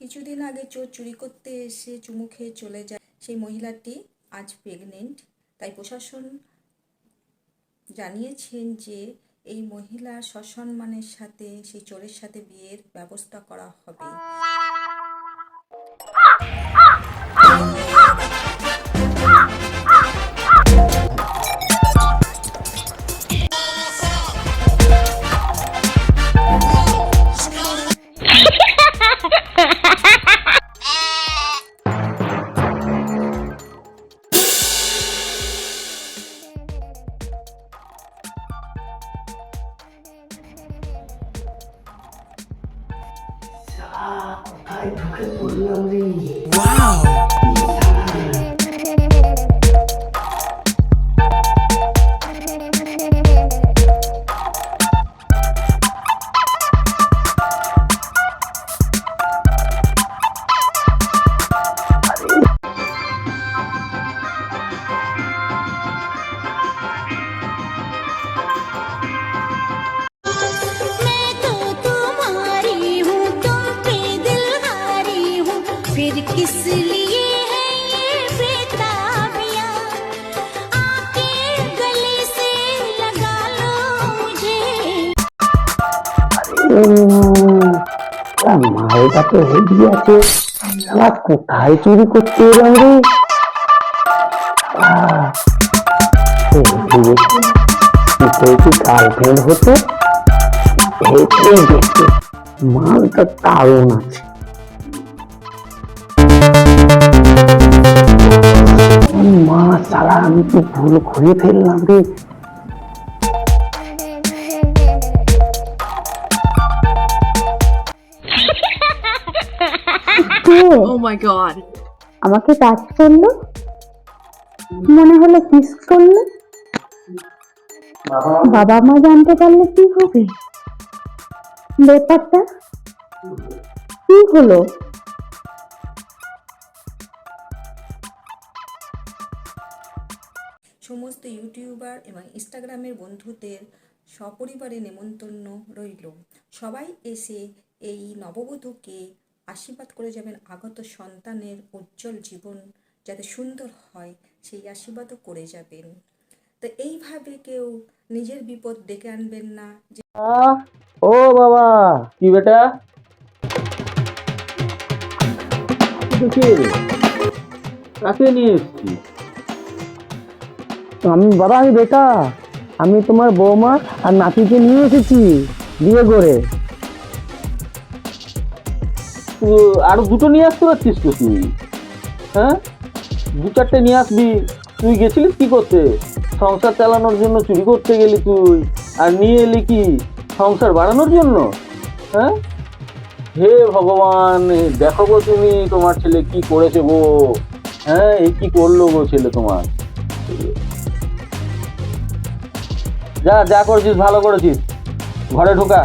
কিছুদিন আগে চোর চুরি করতে এসে চুমু খেয়ে চলে যায় সেই মহিলাটি, আজ প্রেগনেন্ট তাই প্রশাসন জানিয়েছেন যে এই মহিলা সসম্মানের সাথে, সেই চোরের সাথে বিয়ের ব্যবস্থা করা হবে। কোথায় ঢুকে পড়লাম রে मैं মায়ের কাছে হেঁটে আছে সালা কোথায় চুরি করতে এলাম রে কি গার্লফ্রেন্ড হতো হেঁটে দেখতে মালটা দারুণ আছে মা সালা আমি তো ভুল করে ফেললাম রে। Oh my god. আমাকে টাচ করল? মনে হলো কিস করল? বাবা মা জানতে পারলে কি হবে? ব্যাপারটা কি হলো? সমস্ত ইউটিউবার এবং ইনস্টাগ্রামের বন্ধুদের সপরিবারে নেমন্তন্ন রইল। সবাই এসে এই নববধূকে আশীর্বাদ করে যাবেন আগত সন্তানের উজ্জ্বল জীবন যাতে সুন্দর হয়, সেই আশীর্বাদও করে যাবেন। তো এইভাবে কেউ নিজের বিপদ ডেকে আনবেন না যে ও বাবা, কি বেটা? নিয়ে এসছিস? আমি বাবা, আমি বেটা। আমি তোমার বৌমা আর নাতিকে নিয়ে এসেছি, বিয়ে করে। আরও দুটো নিয়ে আসতে পারছিস তো তুই? হ্যাঁ? দু চারটে নিয়ে আসবি। তুই গেছিলিস কি করতে? সংসার চালানোর জন্য চুরি করতে গেলি তুই। আর নিয়ে এলি কি? সংসার বাড়ানোর জন্য? হ্যাঁ? হে ভগবান দেখো গো তুমি তোমার ছেলে কি করেছে গো? হ্যাঁ এই কি করল গো ছেলে তোমার? যা যা করেছিস ভালো করেছিস। ঘরে ঢোকা।